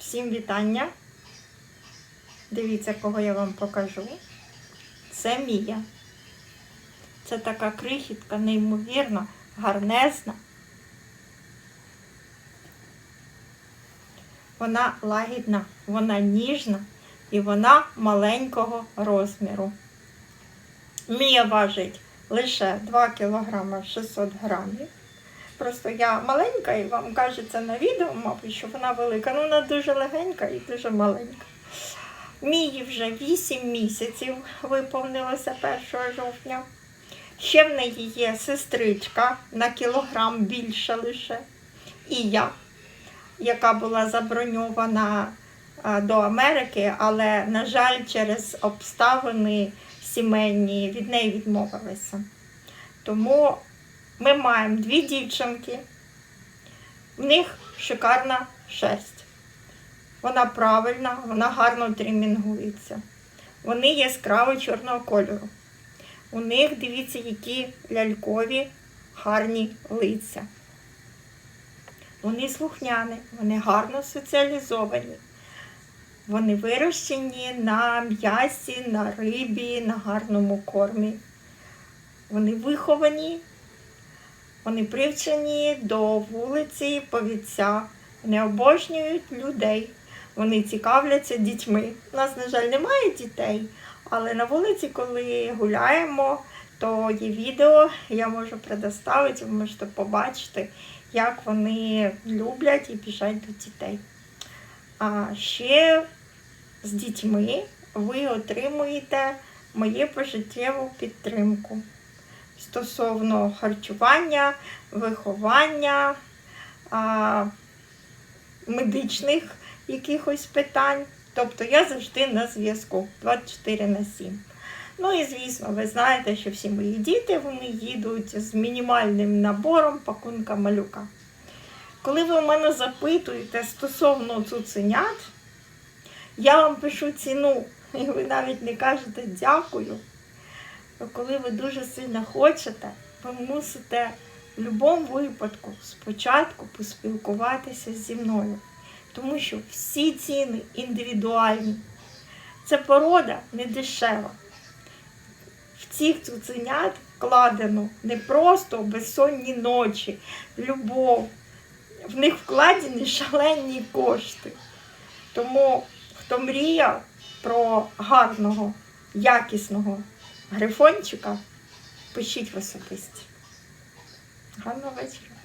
Всім вітання. Дивіться, кого я вам покажу. Це Мія. Це така крихітка, неймовірно, гарнезна. Вона лагідна, вона ніжна і вона маленького розміру. Мія важить лише 2 кг 600 грамів. Просто я маленька і вам кажеться на відео, мабуть, що вона велика. Ну, вона дуже легенька і дуже маленька. Мії вже 8 місяців виповнилося 1 жовтня. Ще в неї є сестричка на кілограм більше лише. І я, яка була заброньована до Америки, але, на жаль, через обставини сімейні від неї відмовилися. Тому ми маємо дві дівчинки, в них шикарна шерсть. Вона правильна, вона гарно тримінгується. Вони яскраво чорного кольору. У них, дивіться, які лялькові гарні лиця. Вони слухняні, вони гарно соціалізовані. Вони вирощені на м'ясі, на рибі, на гарному кормі. Вони виховані, вони привчені до вулиці, повідця. Вони обожнюють людей. Вони цікавляться дітьми. У нас, на жаль, немає дітей, але на вулиці, коли гуляємо, то є відео, я можу предоставити, ви можете побачити, як вони люблять і біжать до дітей. А ще з дітьми ви отримуєте мою пожиттєву підтримку стосовно харчування, виховання, медичних якихось питань. Тобто я завжди на зв'язку 24 на 7. Ну і звісно, ви знаєте, що всі мої діти вони їдуть з мінімальним набором пакунка малюка. Коли ви мене запитуєте стосовно цуценят, я вам пишу ціну, і ви навіть не кажете дякую. То коли ви дуже сильно хочете, ви мусите в будь-якому випадку спочатку поспілкуватися зі мною. Тому що всі ціни індивідуальні. Це порода не дешева. В цих цуценят вкладено не просто безсонні ночі, любов. В них вкладені шалені кошти. Тому хто мріяв про гарного, якісного грифончика, пишіть в особисті. Гарного вечора.